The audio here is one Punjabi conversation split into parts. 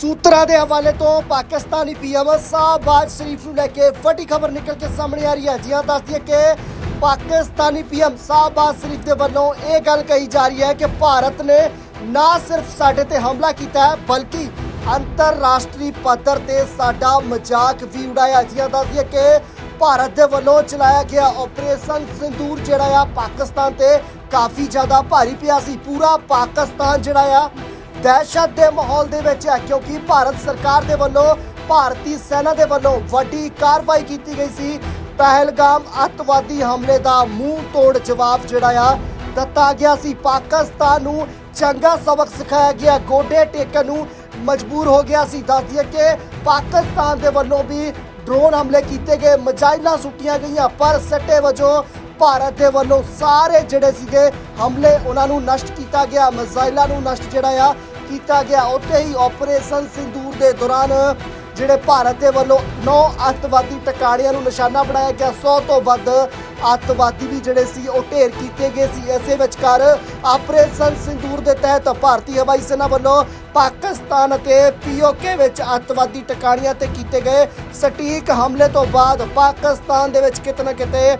ਸੂਤਰਾਂ ਦੇ ਹਵਾਲੇ ਤੋਂ ਪਾਕਿਸਤਾਨੀ ਪੀਐਮ ਸ਼ਾਹਬਾਜ਼ ਸ਼ਰੀਫ ਨੂੰ ਲੈ ਕੇ ਵੱਡੀ ਖਬਰ ਨਿਕਲ ਕੇ ਸਾਹਮਣੇ ਆ ਰਹੀ ਹੈ। ਜੀ ਹਾਂ ਦੱਸਦੀ ਹੈ ਕਿ ਪਾਕਿਸਤਾਨੀ ਪੀਐਮ ਸ਼ਾਹਬਾਜ਼ ਸ਼ਰੀਫ ਦੇ ਵੱਲੋਂ ਇਹ ਗੱਲ ਕਹੀ ਜਾ ਰਹੀ ਹੈ ਕਿ ਭਾਰਤ ਨੇ ਨਾ ਸਿਰਫ ਸਾਡੇ ਤੇ ਹਮਲਾ ਕੀਤਾ ਹੈ, ਬਲਕਿ ਅੰਤਰਰਾਸ਼ਟਰੀ ਪੱਧਰ ਤੇ ਸਾਡਾ ਮਜ਼ਾਕ ਵੀ ਉਡਾਇਆ। ਜੀ ਹਾਂ ਦੱਸਦੀ ਹੈ ਕਿ ਭਾਰਤ ਦੇ ਵੱਲੋਂ ਚਲਾਇਆ ਗਿਆ ਆਪਰੇਸ਼ਨ ਸਿੰਦੂਰ ਜਿਹੜਾ ਆ, ਪਾਕਿਸਤਾਨ ਤੇ ਕਾਫੀ ਜ਼ਿਆਦਾ ਭਾਰੀ ਪਿਆ ਸੀ। ਪੂਰਾ ਪਾਕਿਸਤਾਨ ਜਿਹੜਾ ਆ ਦਹਿਸ਼ਤ ਦੇ ਮਾਹੌਲ ਦੇ ਵਿੱਚ ਹੈ ਕਿਉਂਕਿ ਭਾਰਤ ਸਰਕਾਰ ਦੇ ਵੱਲੋਂ ਭਾਰਤੀ ਸੈਨਾ ਦੇ ਵੱਲੋਂ ਵੱਡੀ ਕਾਰਵਾਈ ਕੀਤੀ ਗਈ ਸੀ ਪਹਿਲਗਾਮ ਅੱਤਵਾਦੀ ਹਮਲੇ ਦਾ ਮੂੰਹ ਤੋੜ ਜਵਾਬ ਜਿਹੜਾ ਆ ਦਿੱਤਾ ਗਿਆ ਸੀ ਪਾਕਿਸਤਾਨ ਨੂੰ ਚੰਗਾ ਸਬਕ ਸਿਖਾਇਆ ਗਿਆ ਗੋਡੇ ਟੇਕਣ ਨੂੰ ਮਜਬੂਰ ਹੋ ਗਿਆ ਸੀ ਦੱਸ ਦਈਏ ਕਿ ਪਾਕਿਸਤਾਨ ਦੇ ਵੱਲੋਂ ਵੀ ਡਰੋਨ ਹਮਲੇ ਕੀਤੇ ਗਏ ਮਜਾਇਲਾਂ ਸੁੱਟੀਆਂ ਗਈਆਂ ਪਰ ਸੱਟੇ ਵਜੋਂ ਭਾਰਤ ਦੇ ਵੱਲੋਂ ਸਾਰੇ ਜਿਹੜੇ ਸੀਗੇ ਹਮਲੇ ਉਹਨਾਂ ਨੂੰ ਨਸ਼ਟ ਕੀਤਾ ਗਿਆ ਮਜ਼ਾਇਲਾਂ ਨੂੰ ਨਸ਼ਟ ਜਿਹੜਾ ਆ ਕੀਤਾ ਗਿਆ। ਉੱਥੇ ਹੀ ਆਪਰੇਸ਼ਨ ਸਿੰਦੂਰ ਦੇ ਦੌਰਾਨ ਜਿਹੜੇ ਭਾਰਤ ਦੇ ਵੱਲੋਂ 9 ਅੱਤਵਾਦੀ ਟਿਕਾਣਿਆਂ ਨੂੰ ਨਿਸ਼ਾਨਾ ਬਣਾਇਆ ਗਿਆ। 100 ਤੋਂ ਵੱਧ ਅੱਤਵਾਦੀ ਵੀ ਜਿਹੜੇ ਸੀ, ਉਹ ਢੇਰ ਕੀਤੇ ਗਏ ਸੀ। ਇਸੇ ਵਿਚਕਾਰ ਆਪਰੇਸ਼ਨ ਸਿੰਦੂਰ ਦੇ ਤਹਿਤ ਭਾਰਤੀ ਹਵਾਈ ਸੈਨਾ ਵੱਲੋਂ ਪਾਕਿਸਤਾਨ ਅਤੇ ਪੀਓਕੇ ਵਿੱਚ ਅੱਤਵਾਦੀ ਟਿਕਾਣਿਆਂ ਤੇ ਕੀਤੇ ਗਏ ਸਟੀਕ ਹਮਲੇ ਤੋਂ ਬਾਅਦ ਪਾਕਿਸਤਾਨ ਦੇ ਵਿੱਚ ਕਿਤੇ ਨਾ ਕਿਤੇ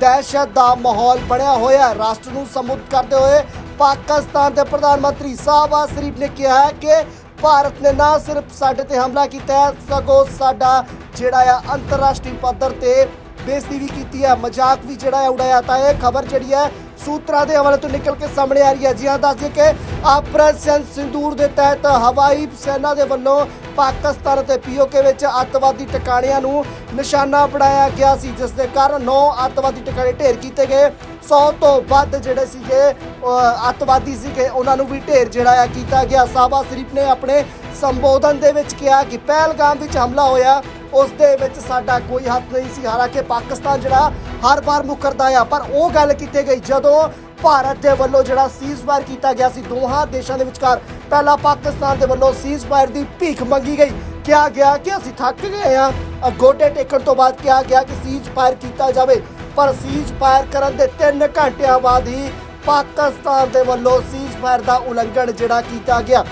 ਦਹਿਸ਼ਤ ਦਾ ਮਾਹੌਲ ਬਣਿਆ ਹੋਇਆ। ਰਾਸ਼ਟਰ ਨੂੰ ਸੰਬੋਧਿਤ ਕਰਦੇ ਹੋਏ ਪਾਕਿਸਤਾਨ ਦੇ ਪ੍ਰਧਾਨ ਮੰਤਰੀ ਸ਼ਾਹਬਾਜ਼ ਸ਼ਰੀਫ ਨੇ ਕਿਹਾ ਹੈ ਕਿ ਭਾਰਤ ਨੇ ਨਾ ਸਿਰਫ ਸਾਡੇ ਤੇ ਹਮਲਾ ਕੀਤਾ ਹੈ, ਸਗੋਂ ਸਾਡਾ ਜਿਹੜਾ ਆ ਅੰਤਰਰਾਸ਼ਟਰੀ ਪੱਧਰ ਤੇ ਬੇਇੱਜ਼ਤੀ ਵੀ ਕੀਤੀ ਹੈ, ਮਜ਼ਾਕ ਵੀ ਜਿਹੜਾ ਹੈ ਉਡਾਇਆ। ਤਾਂ ਇਹ ਖਬਰ ਜਿਹੜੀ ਹੈ ਸੂਤਰਾਂ ਦੇ ਹਵਾਲੇ ਤੋਂ ਨਿਕਲ ਕੇ ਸਾਹਮਣੇ ਆ ਰਹੀ ਹੈ। ਜੀ ਹਾਂ, ਦੱਸ ਕਿ ਆਪਰੇਸ਼ਨ ਸਿੰਦੂਰ ਦੇ ਤਹਿਤ ਹਵਾਈ ਸੈਨਾ ਦੇ ਵੱਲੋਂ ਪਾਕਿਸਤਾਨ ਅਤੇ ਪੀਓਕੇ ਵਿੱਚ ਅੱਤਵਾਦੀ ਟਿਕਾਣਿਆਂ ਨੂੰ ਨਿਸ਼ਾਨਾ ਬਣਾਇਆ ਗਿਆ ਸੀ, ਜਿਸ ਦੇ ਕਾਰਨ 9 ਅੱਤਵਾਦੀ ਟਿਕਾਣੇ ਢੇਰ ਕੀਤੇ ਗਏ। 100 ਤੋਂ ਵੱਧ ਜਿਹੜੇ ਸੀਗੇ ਅੱਤਵਾਦੀ ਸੀਗੇ, ਉਹਨਾਂ ਨੂੰ ਵੀ ਢੇਰ ਜਿਹੜਾ ਆ ਕੀਤਾ ਗਿਆ। ਸਾਬਾ ਸ਼ਰੀਫ ਨੇ ਆਪਣੇ ਸੰਬੋਧਨ ਦੇ ਵਿੱਚ ਕਿਹਾ ਕਿ ਪਹਿਲਗਾਮ ਵਿੱਚ ਹਮਲਾ ਹੋਇਆ, ਉਸ ਦੇ ਵਿੱਚ ਸਾਡਾ ਕੋਈ ਹੱਥ ਨਹੀਂ ਸੀ। ਹਾਲਾਂਕਿ ਪਾਕਿਸਤਾਨ ਜਿਹੜਾ ਹਰ ਵਾਰ ਮੁਕਰਦਾ ਆ, ਪਰ ਉਹ ਗੱਲ ਕੀਤੀ ਗਈ ਜਦੋਂ ਭਾਰਤ ਦੇ ਵੱਲੋਂ ਜਿਹੜਾ ਸੀਜ਼ਫਾਇਰ ਕੀਤਾ ਗਿਆ ਸੀ, ਦੋਹਾਂ ਦੇਸ਼ਾਂ ਦੇ ਵਿਚਕਾਰ ਪਹਿਲਾਂ ਪਾਕਿਸਤਾਨ ਦੇ ਵੱਲੋਂ ਸੀਜ਼ਫਾਇਰ ਦੀ ਭੀਖ ਮੰਗੀ ਗਈ। ਕਿਹਾ ਗਿਆ ਕਿ ਅਸੀਂ ਥੱਕ ਗਏ ਆ ਗੋਡੇ ਟੇਕਣ ਤੋਂ ਬਾਅਦ ਕਿਹਾ ਗਿਆ ਕਿ ਸੀਜ਼ਫਾਇਰ ਕੀਤਾ ਜਾਵੇ। ਪਰ ਸੀਜ਼ਫਾਇਰ ਕਰਨ ਦੇ 3 ਘੰਟਿਆਂ ਬਾਅਦ ਹੀ ਪਾਕਿਸਤਾਨ ਦੇ ਵੱਲੋਂ ਸੀਜ਼ਫਾਇਰ ਦਾ ਉਲੰਘਣ ਜਿਹੜਾ ਕੀਤਾ ਗਿਆ।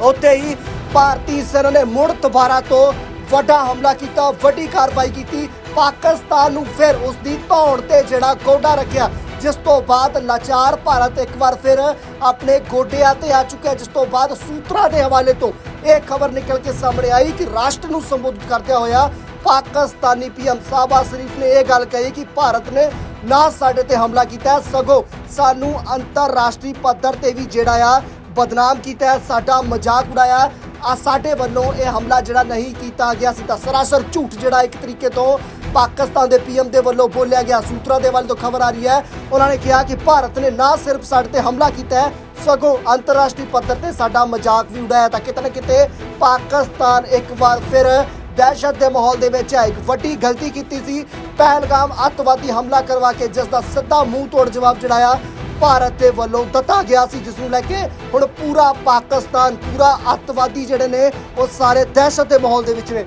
ਉੱਥੇ ਹੀ ਭਾਰਤੀ ਸੈਨਾ ਨੇ ਮੁੜ ਦੁਬਾਰਾ ਤੋਂ ਵੱਡਾ ਹਮਲਾ ਕੀਤਾ, ਵੱਡੀ ਕਾਰਵਾਈ ਕੀਤੀ। ਪਾਕਿਸਤਾਨ ਨੂੰ ਫਿਰ ਉਸ ਦੀ ਧੌਣ ਤੇ ਜਿਹੜਾ ਗੋਡਾ ਰੱਖਿਆ। ਜਿਸ ਤੋਂ ਬਾਅਦ ਲਾਚਾਰ ਭਾਰਤ ਇੱਕ ਵਾਰ ਫਿਰ ਆਪਣੇ ਗੋਡਿਆਂ ਤੇ ਆ ਚੁੱਕਿਆ ਜਿਸ ਤੋਂ ਬਾਅਦ ਸੂਤਰਾਂ ਦੇ ਹਵਾਲੇ ਤੋਂ ਇਹ ਖਬਰ ਨਿਕਲ ਕੇ ਸਾਹਮਣੇ ਆਈ ਕਿ ਰਾਸ਼ਟਰ ਨੂੰ ਸੰਬੋਧਿਤ ਕਰਦਿਆਂ ਹੋਇਆ ਪਾਕਿਸਤਾਨੀ ਪੀਐਮ ਸਾਬਾ ਸ਼ਰੀਫ ਨੇ ਇਹ ਗੱਲ ਕਹੀ ਕਿ ਭਾਰਤ ਨੇ ਨਾ ਸਾਡੇ ਤੇ ਹਮਲਾ ਕੀਤਾ ਸਗੋਂ ਸਾਨੂੰ ਅੰਤਰਰਾਸ਼ਟਰੀ ਪੱਧਰ ਤੇ ਵੀ ਜਿਹੜਾ ਆ ਬਦਨਾਮ ਕੀਤਾ ਸਾਡਾ ਮਜ਼ਾਕ ਉਡਾਇਆ ਆ ਸਾਡੇ ਵੱਲੋਂ ਇਹ ਹਮਲਾ ਜਿਹੜਾ ਨਹੀਂ ਕੀਤਾ ਗਿਆ ਸੀ ਤਾਂ ਸਰਾਸਰ ਝੂਠ ਜਿਹੜਾ ਇੱਕ ਤਰੀਕੇ ਤੋਂ ਪਾਕਿਸਤਾਨ ਦੇ ਪੀਐਮ ਦੇ ਵੱਲੋਂ ਬੋਲਿਆ ਗਿਆ ਸੂਤਰਾਂ ਦੇ ਵੱਲ ਤੋਂ ਖਬਰ ਆ ਰਹੀ ਹੈ। ਉਹਨਾਂ ਨੇ ਕਿਹਾ ਕਿ ਭਾਰਤ ਨੇ ਨਾ ਸਿਰਫ ਸਾਡੇ ਤੇ ਹਮਲਾ ਕੀਤਾ ਹੈ, ਸਗੋਂ ਅੰਤਰਰਾਸ਼ਟਰੀ ਪੱਧਰ ਤੇ ਸਾਡਾ ਮਜ਼ਾਕ ਵੀ ਉਡਾਇਆ ਤਾਂ ਕਿਤੇ ਨਾ ਕਿਤੇ ਪਾਕਿਸਤਾਨ ਇੱਕ ਵਾਰ ਫਿਰ ਦਹਿਸ਼ਤ ਦੇ ਮਾਹੌਲ ਦੇ ਵਿੱਚ ਹੈ। ਇੱਕ ਵੱਡੀ ਗਲਤੀ ਕੀਤੀ ਸੀ। ਪਹਿਲਗਾਮ ਅੱਤਵਾਦੀ ਹਮਲਾ ਕਰਵਾ ਕੇ ਜਿਸ ਦਾ ਸਿੱਧਾ ਮੂੰਹ ਤੋੜ ਜਵਾਬ ਜਿਹੜਾ ਆ ਭਾਰਤ ਦੇ ਵੱਲੋਂ ਦਿੱਤਾ ਗਿਆ ਸੀ, ਜਿਸ ਨੂੰ ਲੈ ਕੇ ਹੁਣ ਪੂਰਾ ਪਾਕਿਸਤਾਨ, ਪੂਰਾ ਅੱਤਵਾਦੀ ਜਿਹੜੇ ਨੇ, ਉਹ ਸਾਰੇ ਦਹਿਸ਼ਤ ਦੇ ਮਾਹੌਲ ਦੇ ਵਿੱਚ ਨੇ।